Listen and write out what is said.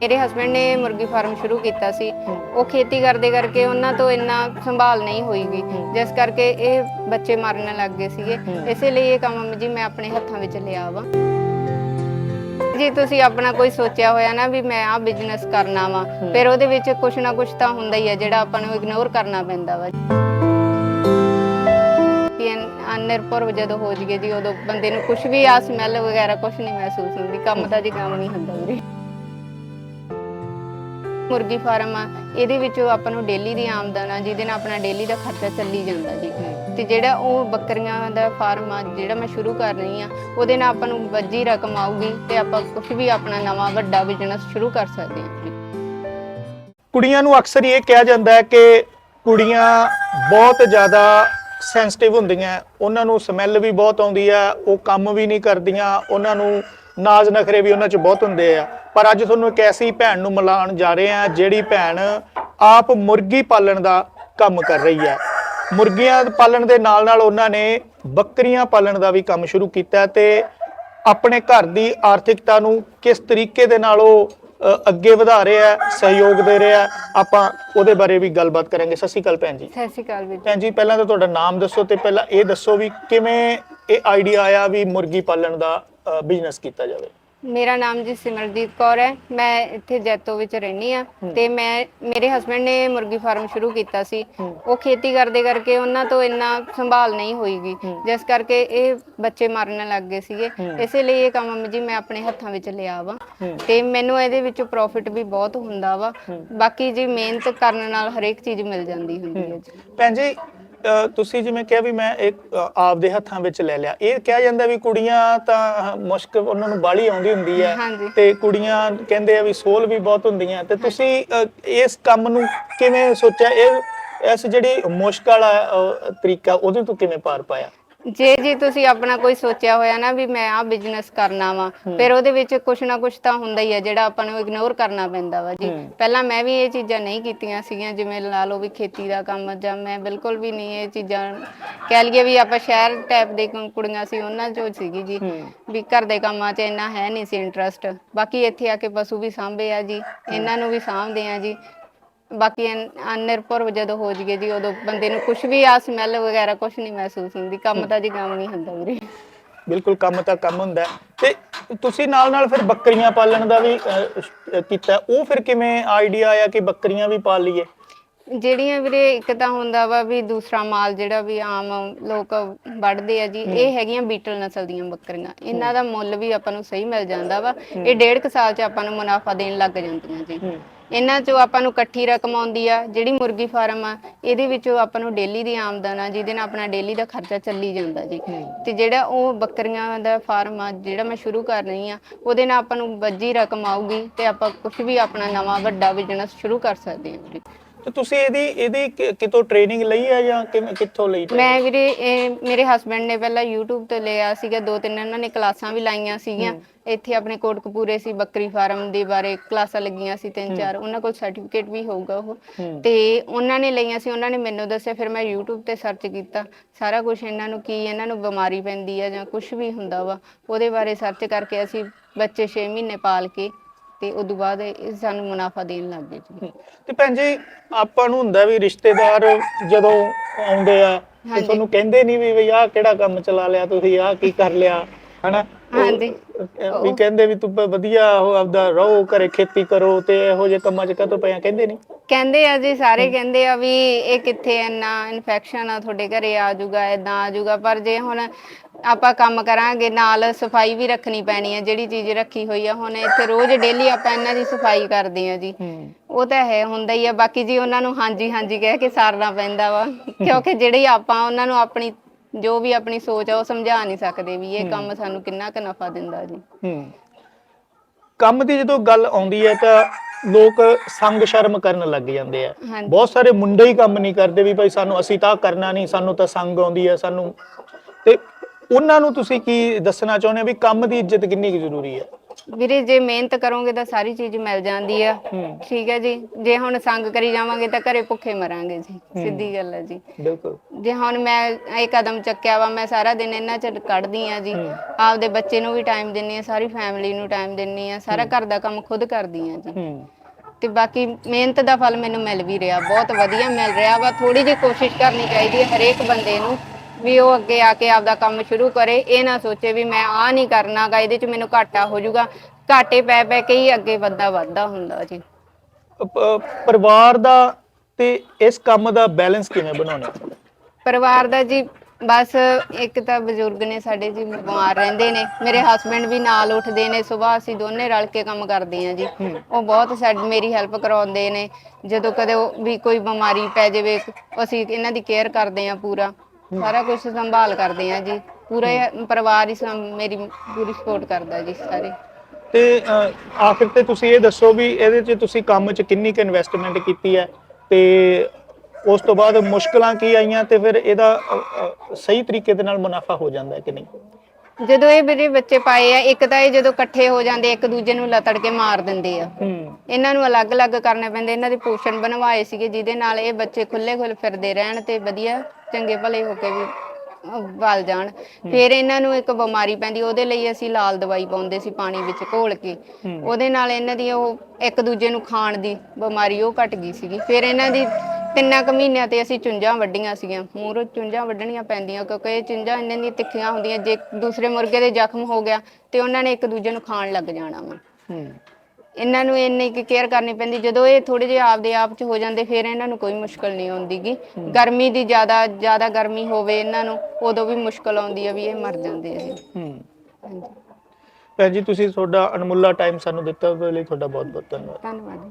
ਮੇਰੇ ਹਸਬੰਡ ਨੇ ਮੁਰਗੀ ਫਾਰਮ ਸ਼ੁਰੂ ਕੀਤਾ ਸੀ। ਉਹ ਖੇਤੀ ਕਰਦੇ ਕਰਕੇ ਉਹਨਾਂ ਤੋਂ ਇੰਨਾ ਸੰਭਾਲ ਨਹੀਂ ਹੋਈਗੀ ਜਿਸ ਕਰਕੇ ਇਹ ਬੱਚੇ ਮਰਨ ਲੱਗ ਗਏ ਸੀਗੇ। ਇਸੇ ਲਈ ਇਹ ਕੰਮ ਜੀ ਮੈਂ ਆਪਣੇ ਹੱਥਾਂ ਵਿੱਚ ਲਿਆ ਵਾ। ਜੀ ਤੁਸੀਂ ਆਪਣਾ ਕੋਈ ਸੋਚਿਆ ਹੋਇਆ ਨਾ ਵੀ ਮੈਂ ਆਹ ਬਿਜ਼ਨਸ ਕਰਨਾ ਵਾ, ਫਿਰ ਉਹਦੇ ਵਿੱਚ ਕੁਛ ਨਾ ਕੁਛ ਤਾਂ ਹੁੰਦਾ ਹੀ ਹੈ ਜਿਹੜਾ ਆਪਾਂ ਨੂੰ ਇਗਨੋਰ ਕਰਨਾ ਪੈਂਦਾ ਵਾ। ਕਿ ਜਦੋਂ ਹੋ ਜੀਏ ਜੀ, ਉਦੋਂ ਬੰਦੇ ਨੂੰ ਕੁਝ ਵੀ ਆ ਸਮੈਲ ਵਗੈਰਾ ਕੁਝ ਨਹੀਂ ਮਹਿਸੂਸ ਹੁੰਦੀ। ਕੰਮ ਤਾਂ ਜੀ ਕੰਮ ਨਹੀਂ ਹੁੰਦਾ ਵੀਰੇ। ਮੁਰਗੀ ਫਾਰਮ ਆ ਇਹਦੇ ਵਿੱਚੋਂ ਆਪਾਂ ਨੂੰ ਡੇਲੀ ਦੀ ਆਮਦਨ ਆ ਜਿਹਦੇ ਨਾਲ ਆਪਣਾ ਡੇਲੀ ਦਾ ਖਰਚਾ ਚੱਲੀ ਜਾਂਦਾ ਜੀ। ਤੇ ਜਿਹੜਾ ਉਹ ਬੱਕਰੀਆਂ ਦਾ ਫਾਰਮ ਆ ਜਿਹੜਾ ਮੈਂ ਸ਼ੁਰੂ ਕਰ ਰਹੀ ਆ ਉਹਦੇ ਨਾਲ ਆਪਾਂ ਨੂੰ ਵੱਜੀ ਰਕਮ ਆਊਗੀ ਤੇ ਆਪਾਂ ਕੁਝ ਵੀ ਆਪਣਾ ਨਵਾਂ ਵੱਡਾ ਬਿਜ਼ਨਸ ਸ਼ੁਰੂ ਕਰ ਸਕਦੇ ਹਾਂ ਕੁੜੀਆਂ ਨੂੰ ਅਕਸਰ ਇਹ ਕਿਹਾ ਜਾਂਦਾ ਹੈ ਕਿ ਕੁੜੀਆਂ ਬਹੁਤ ਜ਼ਿਆਦਾ ਸੈਂਸਿਟਿਵ ਹੁੰਦੀਆਂ ਉਹਨਾਂ ਨੂੰ ਸਮੈਲ ਵੀ ਬਹੁਤ ਆਉਂਦੀ ਆ ਉਹ ਕੰਮ ਵੀ ਨਹੀਂ ਕਰਦੀਆਂ ਉਹਨਾਂ ਨੂੰ ਨਾਜ਼ ਨਖਰੇ ਵੀ ਉਹਨਾਂ 'ਚ ਬਹੁਤ ਹੁੰਦੇ ਆ। ਪਰ ਅੱਜ ਤੁਹਾਨੂੰ ਇੱਕ ਐਸੀ ਭੈਣ ਨੂੰ ਮਿਲਾਉਣ ਜਾ ਰਹੇ ਆ ਜਿਹੜੀ ਭੈਣ ਆਪ ਮੁਰਗੀ ਪਾਲਣ ਦਾ ਕੰਮ ਕਰ ਰਹੀ ਹੈ। ਮੁਰਗੀਆਂ ਪਾਲਣ ਦੇ ਨਾਲ ਨਾਲ ਉਹਨਾਂ ਨੇ ਬੱਕਰੀਆਂ ਪਾਲਣ ਦਾ ਵੀ ਕੰਮ ਸ਼ੁਰੂ ਕੀਤਾ ਤੇ ਆਪਣੇ ਘਰ ਦੀ ਆਰਥਿਕਤਾ ਨੂੰ ਕਿਸ ਤਰੀਕੇ ਦੇ ਨਾਲ ਉਹ ਅੱਗੇ ਵਧਾ ਰਿਹਾ ਹੈ ਸਹਿਯੋਗ ਦੇ ਰਿਹਾ ਹੈ, ਆਪਾਂ ਉਹਦੇ ਬਾਰੇ ਵੀ ਗੱਲਬਾਤ ਕਰਾਂਗੇ। ਸਤਿ ਸ਼੍ਰੀ ਅਕਾਲ ਭੈਣ ਜੀ। ਸਤਿ ਸ਼੍ਰੀ ਅਕਾਲ ਵੀਰ ਜੀ। ਭੈਣ ਜੀ ਪਹਿਲਾਂ ਤਾਂ ਤੁਹਾਡਾ ਨਾਮ ਦੱਸੋ ਤੇ ਪਹਿਲਾਂ ਇਹ ਦੱਸੋ ਵੀ ਕਿਵੇਂ ਇਹ ਆਈਡੀਆ ਆਇਆ ਵੀ ਮੁਰਗੀ ਪਾਲਣ ਦਾ ਬਿਜ਼ਨਸ ਕੀਤਾ ਜਾਵੇ। ਮੇਰਾ ਨਾਮ ਜੀ ਸਿਮਰਜੀਤ ਕੌਰ ਹੈ। ਮੈਂ ਇੱਥੇ ਜੈਤੋ ਵਿੱਚ ਰਹਿੰਦੀ ਆ ਤੇ ਮੈਂ ਮੇਰੇ ਹਸਬੰਡ ਨੇ ਮੁਰਗੀ ਫਾਰਮ ਸ਼ੁਰੂ ਕੀਤਾ ਸੀ। ਉਹ ਖੇਤੀ ਕਰਦੇ ਕਰਕੇ ਉਹਨਾਂ ਤੋਂ ਇੰਨਾ ਸੰਭਾਲ ਨਹੀਂ ਹੋਈਗੀ। ਜਿਸ ਕਰਕੇ ਇਹ ਬੱਚੇ ਮਰਨ ਲੱਗ ਗਏ ਸੀਗੇ। ਇਸੇ ਲਈ ਇਹ ਕੰਮ ਜੀ ਮੈਂ ਆਪਣੇ ਹੱਥਾਂ ਵਿੱਚ ਲਿਆ ਵਾ। ਤੇ ਮੈਨੂੰ ਇਹਦੇ ਵਿੱਚ ਪ੍ਰੋਫਿਟ ਵੀ ਬਹੁਤ ਹੁੰਦਾ ਵਾ। ਬਾਕੀ ਜੀ ਮਿਹਨਤ ਕਰਨ ਨਾਲ ਹਰੇਕ ਚੀਜ਼ ਮਿਲ ਜਾਂਦੀ ਹੁੰਦੀ ਹੈ ਜੀ। ਭੈਣ ਜੀ ਤੁਸੀਂ ਜਿਵੇਂ ਕਿਹਾ ਵੀ ਮੈਂ ਇੱਕ ਆਪਦੇ ਹੱਥਾਂ ਵਿੱਚ ਲੈ ਲਿਆ। ਇਹ ਕਿਹਾ ਜਾਂਦਾ ਵੀ ਕੁੜੀਆਂ ਤਾਂ ਮੁਸ਼ਕ ਉਹਨਾਂ ਨੂੰ ਬਾਲੀ ਆਉਂਦੀ ਹੁੰਦੀ ਹੈ। ਤੇ ਕੁੜੀਆਂ ਕਹਿੰਦੇ ਆ ਵੀ ਸੋਲ ਵੀ ਬਹੁਤ ਹੁੰਦੀਆਂ। ਤੇ ਤੁਸੀਂ ਇਸ ਕੰਮ ਨੂੰ ਕਿਵੇਂ ਸੋਚਿਆ? ਇਹ ਇਸ ਜਿਹੜੀ ਮੁਸ਼ਕ ਵਾਲਾ ਤਰੀਕਾ ਉਹਦੇ ਤੋਂ ਕਿਵੇਂ ਪਾਰ ਪਾਇਆ? ਜੇ ਜੀ ਤੁਸੀਂ ਆਪਣਾ ਕੋਈ ਸੋਚਿਆ ਹੋਇਆ ਨਾ ਵੀ ਮੈਂ ਆਹ ਬਿਜ਼ਨਸ ਕਰਨਾ ਵਾ ਫਿਰ ਉਹਦੇ ਵਿੱਚ ਕੁਛ ਨਾ ਕੁਛ ਤਾਂ ਹੁੰਦਾ ਹੀ ਹੈ ਜਿਹੜਾ ਆਪਾਂ ਨੂੰ ਇਗਨੋਰ ਕਰਨਾ ਪੈਂਦਾ ਵਾ ਜੀ। ਪਹਿਲਾਂ ਮੈਂ ਵੀ ਇਹ ਚੀਜ਼ਾਂ ਨਹੀਂ ਕੀਤੀਆਂ ਸੀਗੀਆਂ ਜਿਵੇਂ ਲਾ ਲਓ ਵੀ ਖੇਤੀ ਦਾ ਕੰਮ ਜਾਂ ਮੈਂ ਬਿਲਕੁਲ ਵੀ ਨਹੀਂ ਇਹ ਚੀਜ਼ਾਂ ਕਹਿ ਲਈਏ ਵੀ ਆਪਾਂ ਸ਼ਹਿਰ ਟਾਈਪ ਦੇ ਕੁ- ਕੁੜੀਆਂ ਸੀ ਉਹਨਾਂ ਚੋਂ ਸੀਗੀ ਜੀ ਵੀ ਘਰ ਦੇ ਕੰਮਾਂ 'ਚ ਇੰਨਾ ਹੈ ਨਹੀਂ ਸੀ ਇੰਟਰਸਟ ਬਾਕੀ ਇੱਥੇ ਆ ਕੇ ਪਸ਼ੂ ਵੀ ਸਾਂਭੇ ਆ ਜੀ ਇਹਨਾਂ ਨੂੰ ਵੀ ਸਾਂਭਦੇ ਆ ਜੀ। ਬਾਕੀ ਅਨ- ਅਨਿਰਭਰ ਜਦੋਂ ਹੋ ਜੀਏ ਜੀ ਉਦੋਂ ਬੰਦੇ ਨੂੰ ਕੁਝ ਵੀ ਆ ਸਮੈਲ ਵਗੈਰਾ ਕੁਝ ਨਹੀਂ ਮਹਿਸੂਸ ਹੁੰਦੀ। ਕੰਮ ਤਾਂ ਜੀ ਕੰਮ ਨਹੀਂ ਹੁੰਦਾ ਵੀਰੇ। ਬਿਲਕੁਲ ਕੰਮ ਤਾਂ ਕੰਮ ਹੁੰਦਾ। ਹੈ। ਤੇ ਤੁਸੀਂ ਨਾਲ ਨਾਲ ਫਿਰ ਬੱਕਰੀਆਂ ਪਾਲਣ ਦਾ ਵੀ ਅ, ਸ਼- ਕੀਤਾ। ਉਹ ਫਿਰ ਕਿਵੇਂ ਆਈਡੀਆ ਆਇਆ ਕਿ ਬੱਕਰੀਆਂ ਵੀ ਪਾਲ ਲਈਏ? ਜਿਹੜੀਆਂ ਵੀਰੇ ਇੱਕ ਤਾਂ ਹੁੰਦਾ ਵਾ ਵੀ ਦੂਸਰਾ ਮਾਲ ਜਿਹੜਾ ਵੀ ਆਮ ਲੋਕ ਵੱਢਦੇ ਆ ਜੀ ਇਹ ਹੈਗੀਆਂ ਬੀਟਲ ਨਸਲ ਦੀਆਂ ਬੱਕਰੀਆਂ। ਇਹਨਾਂ ਦਾ ਮੁੱਲ ਵੀ ਆਪਾਂ ਨੂੰ ਸਹੀ ਮਿਲ ਜਾਂਦਾ ਵਾ। ਇਹ ਡੇਢ ਕੁ ਸਾਲ 'ਚ ਆਪਾਂ ਨੂੰ ਮੁਨਾਫਾ ਦੇਣ ਲੱਗ ਜਾਂਦੀਆਂ ਜੀ। ਇਹਨਾਂ 'ਚੋਂ ਆਪਾਂ ਨੂੰ ਇਕੱਠੀ ਰਕਮ ਆਉਂਦੀ ਆ ਜਿਹੜੀ ਮੁਰਗੀ ਫਾਰਮ ਆ ਇਹਦੇ ਵਿੱਚੋਂ ਆਪਾਂ ਨੂੰ ਡੇਲੀ ਦੀ ਆਮਦਨ ਆ ਜਿਹਦੇ ਨਾਲ ਆਪਣਾ ਡੇਲੀ ਦਾ ਖਰਚਾ ਚੱਲੀ ਜਾਂਦਾ ਜੀ। ਤੇ ਜਿਹੜਾ ਉਹ ਬੱਕਰੀਆਂ ਦਾ ਫਾਰਮ ਆ ਜਿਹੜਾ ਮੈਂ ਸ਼ੁਰੂ ਕਰ ਰਹੀ ਆ ਉਹਦੇ ਨਾਲ ਆਪਾਂ ਨੂੰ ਵੱਜੀ ਰਕਮ ਆਊਗੀ ਤੇ ਆਪਾਂ ਕੁਝ ਵੀ ਆਪਣਾ ਨਵਾਂ ਵੱਡਾ ਬਿਜ਼ਨਸ ਸ਼ੁਰੂ ਕਰ ਸਕਦੇ ਹਾਂ ਜੀ। ਤੇ ਤੁਸੀਂ ਇਹਦੀ ਇਹਦੀ ਕਿ- ਕਿਤੋਂ ਟ੍ਰੇਨਿੰਗ ਲਈ ਹੈ ਜਾਂ ਕਿਵੇਂ ਕਿੱਥੋਂ ਲਈ training? ਮੈਂ ਵੀਰੇ ਇਹ ਮੇਰੇ ਹਸਬੰਡ ਨੇ ਪਹਿਲਾਂ YouTube ਤੇ ਲਿਆ ਸੀਗਾ ਦੋ ਤਿੰਨ ਉਹਨਾਂ ਨੇ ਕਲਾਸਾਂ ਵੀ ਲਾਈਆਂ ਸੀਗੀਆਂ। ਇੱਥੇ ਆਪਣੇ ਕੋਟਕਪੂਰੇ ਸੀ ਬੱਕਰੀ ਫਾਰਮ ਦੇ ਬਾਰੇ ਕਲਾਸਾਂ ਲੱਗੀਆਂ ਸੀ ਤਿੰਨ ਚਾਰ ਉਹਨਾਂ ਕੋਲ ਸਰਟੀਫਿਕੇਟ ਵੀ ਹੋਊਗਾ ਉਹ। ਤੇ ਉਹਨਾਂ ਨੇ ਲਈਆਂ ਸੀ ਉਹਨਾਂ ਨੇ ਮੈਨੂੰ ਦੱਸਿਆ ਫਿਰ ਮੈਂ YouTube ਤੇ ਸਰਚ ਕੀਤਾ। ਸਾਰਾ ਕੁਝ ਇਹਨਾਂ ਨੂੰ ਕੀ ਇਹਨਾਂ ਨੂੰ ਬਿਮਾਰੀ ਪੈਂਦੀ ਹੈ ਜਾਂ ਕੁਝ ਵੀ ਹੁੰਦਾ ਵਾ ਉਹਦੇ ਬਾਰੇ ਸਰਚ ਕਰਕੇ ਅਸੀਂ ਬੱਚੇ 6 ਮਹੀਨੇ ਪਾਲ ਕੇ ਤੇ ਉਦੋਂ ਬਾਅਦ ਇਹ ਸਾਨੂੰ ਮੁਨਾਫਾ ਦੇਣ ਲੱਗ ਗਏ ਜੀ। ਤੇ ਭੈਣ ਜੀ ਆਪਾਂ ਨੂੰ ਹੁੰਦਾ ਵੀ ਰਿਸ਼ਤੇਦਾਰ ਜਦੋਂ ਆਉਂਦੇ ਆ ਤੇ ਹਾਂਜੀ। ਤੁਹਾਨੂੰ ਕਹਿੰਦੇ ਨਹੀਂ ਵੀ ਵੀ ਆਹ ਕਿਹੜਾ ਕੰਮ ਚਲਾ ਲਿਆ ਤੁਸੀਂ ਆਹ ਕੀ ਕਰ ਲਿਆ ਹਨਾ? ਉਹ, ਹਾਂਜੀ। ਅਹ, ਵੀ ਕਹਿੰਦੇ ਵੀ ਤੂੰ ਵਧੀਆ ਉਹ ਆਪਦਾ ਰਹੋ ਘਰੇ ਖੇਤੀ ਕਰੋ ਤੇ ਇਹੋ ਜਿਹੇ ਕੰਮਾਂ 'ਚ ਕਦੋਂ ਪਿਆ ਕਹਿੰਦੇ ਨਹੀਂ। ਕਹਿੰਦੇ ਆ ਜੀ ਸਾਰੇ ਕਹਿੰਦੇ ਆ ਵੀ ਇਹ ਕਿੱਥੇ ਇੰਨਾ ਇਨਫੈਕਸ਼ਨ ਆ ਤੁਹਾਡੇ ਘਰੇ ਆ ਜਾਊਗਾ ਇਦਾਂ ਆ ਜਾਊਗਾ ਪਰ ਜੇ ਹੁਣ ਆਪਾਂ ਕੰਮ ਕਰਾਂਗੇ ਨਾਲ ਸਫ਼ਾਈ ਵੀ ਰੱਖਣੀ ਪੈਣੀ ਹੈ ਜਿਹੜੀ ਚੀਜ਼ ਰੱਖੀ ਹੋਈ ਆ ਹੁਣ ਇੱਥੇ ਰੋਜ਼ ਡੇਲੀ ਆਪਾਂ ਇਹਨਾਂ ਦੀ ਸਫ਼ਾਈ ਕਰਦੇ ਆ ਜੀ। ਉਹ ਤਾਂ ਹੈ ਹੁੰਦਾ ਹੀ ਆ ਬਾਕੀ ਜੀ ਉਹਨਾਂ ਨੂੰ ਹਾਂਜੀ ਹਾਂਜੀ ਕਹਿ ਕੇ ਸਾਰਨਾ ਪੈਂਦਾ ਵਾ ਕਿਉਂਕਿ ਜਿਹੜੀ ਆਪਾਂ ਉਹਨਾਂ ਨੂੰ ਆਪਣੀ ਜੋ ਵੀ ਆਪਣੀ ਸੋਚ ਆ ਉਹ ਸਮਝਾ ਨਹੀਂ ਸਕਦੇ ਵੀ ਇਹ ਕੰਮ ਸਾਨੂੰ ਕਿੰਨਾ ਕੁ ਨਫਾ ਦਿੰਦਾ ਜੀ। ਹੂੰ। ਕੰਮ ਦੀ ਜਦੋਂ ਗੱਲ ਆਉਂਦੀ ਹੈ ਤਾਂ ਲੋਕ ਸੰਗ ਸ਼ਰਮ ਕਰਨ ਲੱਗ ਜਾਂਦੇ ਆ। ਬਹੁਤ ਸਾਰੇ ਮੁੰਡੇ ਹੀ ਕੰਮ ਨਹੀਂ ਕਰਦੇ ਵੀ ਭਾਈ ਸਾਨੂੰ ਅਸੀਂ ਤਾਂ ਕਰਨਾ ਨਹੀਂ ਸਾਨੂੰ ਤਾਂ ਸੰਗ ਆਉਂਦੀ ਹੈ ਸਾਨੂੰ ਤੇ ਉਹਨਾਂ ਨੂੰ ਤੁਸੀਂ ਕੀ ਦੱਸਣਾ ਚਾਹੁੰਦੇ ਹੋ ਵੀ ਕੰਮ ਦੀ ਇੱਜ਼ਤ ਕਿੰਨੀ ਕੁ ਜ਼ਰੂਰੀ ਹੈ? ਵੀਰੇ ਜੇ ਮਿਹਨਤ ਕਰੋਗੇ ਤਾਂ ਸਾਰੀ ਚੀਜ਼ ਮਿਲ ਜਾਂਦੀ ਆ। ਹੂੰ। ਠੀਕ ਹੈ ਜੀ। ਜੇ ਹੁਣ ਸੰਗ ਕਰੀ ਜਾਵਾਂਗੇ ਤਾਂ ਘਰੇ ਭੁੱਖੇ ਮਰਾਂਗੇ ਜੀ। ਸਿੱਧੀ ਗੱਲ ਹੈ ਜੀ। ਬਿਲਕੁਲ। ਜੇ ਹੁਣ ਮੈਂ ਇਹ ਕਦਮ ਚੱਕਿਆ ਵਾ ਮੈਂ ਸਾਰਾ ਦਿਨ ਇਹਨਾਂ ਚ ਕੱਢਦੀ ਆ ਜੀ। ਆਪਦੇ ਬੱਚੇ ਨੂੰ ਵੀ ਟਾਈਮ ਦਿੰਨੀ ਆ ਸਾਰੀ ਫੈਮਿਲੀ ਨੂੰ ਟਾਈਮ ਦਿੰਨੀ ਆ। ਸਾਰਾ ਘਰ ਦਾ ਕੰਮ ਖੁਦ ਕਰਦੀ ਆ ਜੀ। ਹੂੰ। ਤੇ ਬਾਕੀ ਮਿਹਨਤ ਦਾ ਫਲ ਮੈਨੂੰ ਮਿਲ ਵੀ ਰਿਹਾ। ਬਹੁਤ ਵਧੀਆ ਮਿਲ ਰਿਹਾ ਵਾ। ਥੋੜੀ ਜਿਹੀ ਕੋਸ਼ਿਸ਼ ਕਰਨੀ ਚਾਹੀਦੀ ਹੈ ਹਰੇਕ ਬੰਦੇ ਨੂੰ। ਵੀ ਉਹ ਅੱਗੇ ਆ ਕੇ ਆਪਦਾ ਕੰਮ ਸ਼ੁਰੂ ਕਰੇ ਇਹ ਨਾ ਸੋਚੇ ਵੀ ਮੈਂ ਆ ਨਹੀਂ ਕਰਨਾਗਾ ਇਹਦੇ ਚ ਮੈਨੂੰ ਘਾਟਾ ਹੋ ਜਾਊਗਾ। ਘਾਟੇ ਪੈ ਪੈ ਕੇ ਹੀ ਅੱਗੇ ਵੱਧਦਾ ਵੱਧਦਾ ਹੁੰਦਾ ਜੀ। ਪ- ਪਰਿਵਾਰ ਦਾ ਤੇ ਇਸ ਕੰਮ ਦਾ ਬੈਲੈਂਸ ਕਿਵੇਂ ਬਣਾਉਣਾ? ਪਰਿਵਾਰ ਦਾ ਜੀ ਬਸ ਇੱਕ ਤਾਂ ਬਜ਼ੁਰਗ ਨੇ ਸਾਡੇ ਜੀ ਬਿਮਾਰ ਰਹਿੰਦੇ ਨੇ। ਮੇਰੇ ਹਸਬੰਡ ਵੀ ਨਾਲ ਉੱਠਦੇ ਨੇ ਸਵੇਰ ਅਸੀਂ ਦੋਨੇ ਰਲ ਕੇ ਕੰਮ ਕਰਦੇ ਹਾਂ ਜੀ। ਉਹ ਬਹੁਤ ਸਾਡੀ ਮੇਰੀ ਹੈਲਪ ਕਰਾਉਂਦੇ ਨੇ। ਜਦੋਂ ਕਦੇ ਉਹ ਵੀ ਕੋਈ ਬਿਮਾਰੀ ਪੈ ਜਾਵੇ ਅਸੀਂ ਇਹਨਾਂ ਦੀ ਕੇਅਰ ਕਰਦੇ ਹਾਂ ਪੂਰਾ। ਸਾਰਾ ਕੁਝ ਸੰਭਾਲ ਕਰਦੇ ਹਾਂ ਜੀ। ਪੂਰਾ ਪਰਿਵਾਰ ਹੀ ਸਮ- ਮੇਰੀ ਪੂਰੀ ਸਪੋਰਟ ਕਰਦਾ ਜੀ ਸਾਰੇ। ਤੇ ਅ, ਆਖਿਰ ਤੇ ਤੁਸੀਂ ਇਹ ਦੱਸੋ ਵੀ ਇਹਦੇ 'ਚ ਤੁਸੀਂ ਕੰਮ 'ਚ ਕਿੰਨੀ ਕੁ ਇਨਵੈਸਟਮੈਂਟ ਕੀਤੀ ਹੈ? ਤੇ ਉਸ ਤੋਂ ਬਾਅਦ ਮੁਸ਼ਕਲਾਂ ਕੀ ਆਈਆਂ ਤੇ ਫਿਰ ਇਹਦਾ ਅ, ਅ, ਸਹੀ ਤਰੀਕੇ ਦੇ ਨਾਲ ਮੁਨਾਫਾ ਹੋ ਜਾਂਦਾ ਹੈ ਕਿ ਨਹੀਂ? ਜਦੋਂ ਇਹ ਮੇਰੇ ਬੱਚੇ ਪਾਏ ਆ ਇੱਕ ਤਾਂ ਇਹ ਜਦੋਂ ਇਕੱਠੇ ਹੋ ਜਾਂਦੇ ਇੱਕ ਦੂਜੇ ਨੂੰ ਲਤੜ ਕੇ ਮਾਰ ਦਿੰਦੇ ਆ। ਹੂੰ। ਇਹਨਾਂ ਨੂੰ ਅਲੱਗ-ਅਲੱਗ ਕਰਨੇ ਪੈਂਦੇ ਇਹਨਾਂ ਦੇ ਪੋਸ਼ਣ ਬਣਵਾਏ ਸੀਗੇ ਜਿਹਦੇ ਨਾਲ ਇਹ ਬੱਚੇ ਖੁੱਲੇ-ਖੁੱਲ ਫਿਰਦੇ ਰਹਿਣ ਤੇ ਵਧੀਆ ਚੰਗੇ ਭਲੇ ਹੋ ਕੇ ਵੀ ਅਹ, ਵੱਲ ਜਾਣ। ਫਿਰ ਇਹਨਾਂ ਨੂੰ ਇੱਕ ਬਿਮਾਰੀ ਪੈਂਦੀ ਉਹਦੇ ਲਈ ਅਸੀਂ ਲਾਲ ਦਵਾਈ ਪਾਉਂਦੇ ਸੀ ਪਾਣੀ ਵਿੱਚ ਘੋਲ ਕੇ। ਉਹਦੇ ਨਾਲ ਇਹਨਾਂ ਦੀ ਉਹ ਇੱਕ ਦੂਜੇ ਨੂੰ ਖਾਣ ਦੀ ਬਿਮਾਰੀ ਉਹ ਘਟ ਗਈ ਸੀਗੀ। ਫਿਰ ਇਹਨਾਂ ਦੀ ਤਿੰਨਾਂ ਕੁ ਮਹੀਨਿਆਂ ਤੇ ਅਸੀਂ ਚੁੰਝਾਂ ਵੱਡੀਆਂ ਸੀਗੀਆਂ। ਮੂਹਰੋਂ ਚੁੰਝਾਂ ਵੱਢਣੀਆਂ ਪੈਂਦੀਆਂ ਕਿਉਂਕਿ ਇਹ ਚੁੰਝਾਂ ਇਹਨਾਂ ਦੀਆਂ ਤਿੱਖੀਆਂ ਹੁੰਦੀਆਂ ਜੇ ਦੂਸਰੇ ਮੁਰਗੇ ਦੇ ਜ਼ਖਮ ਹੋ ਗਿਆ ਤੇ ਉਹਨਾਂ ਨੇ ਇੱਕ ਦੂਜੇ ਨੂੰ ਖਾਣ ਲੱਗ ਜਾਣਾ ਵਾ। ਹੂੰ। ਇਹਨਾਂ ਨੂੰ ਇੰਨੀ ਕਿ ਕੇਅਰ ਕਰਨੀ ਪੈਂਦੀ ਜਦੋਂ ਇਹ ਥੋੜੇ ਜਿਹਾ ਆਪਦੇ ਆਪ ਚ ਹੋ ਜਾਂਦੇ ਫਿਰ ਇਹਨਾਂ ਨੂੰ ਕੋਈ ਮੁਸ਼ਕਲ ਨਹੀਂ ਆਉਂਦੀਗੀ। ਗਰਮੀ ਦੀ ਜ਼ਿਆਦਾ ਜ਼ਿਆਦਾ ਗਰਮੀ ਹੋਵੇ ਇਹਨਾਂ ਨੂੰ ਉਦੋਂ ਵੀ ਮੁਸ਼ਕਲ ਆਉਂਦੀ ਆ ਵੀ ਇਹ ਮਰ ਜਾਂਦੇ ਆ ਜੀ। ਹੂੰ। ਹਾਂਜੀ। ਭੈਣ ਜੀ ਤੁਸੀਂ ਤੁਹਾਡਾ ਅਣਮੁੱਲਾ ਟਾਈਮ ਸਾਨੂੰ ਦਿੱਤਾ ਉਹਦੇ ਲਈ ਤੁਹਾਡਾ ਬਹੁਤ ਬਹੁਤ ਧੰਨਵਾਦ ਧੰਨਵਾਦ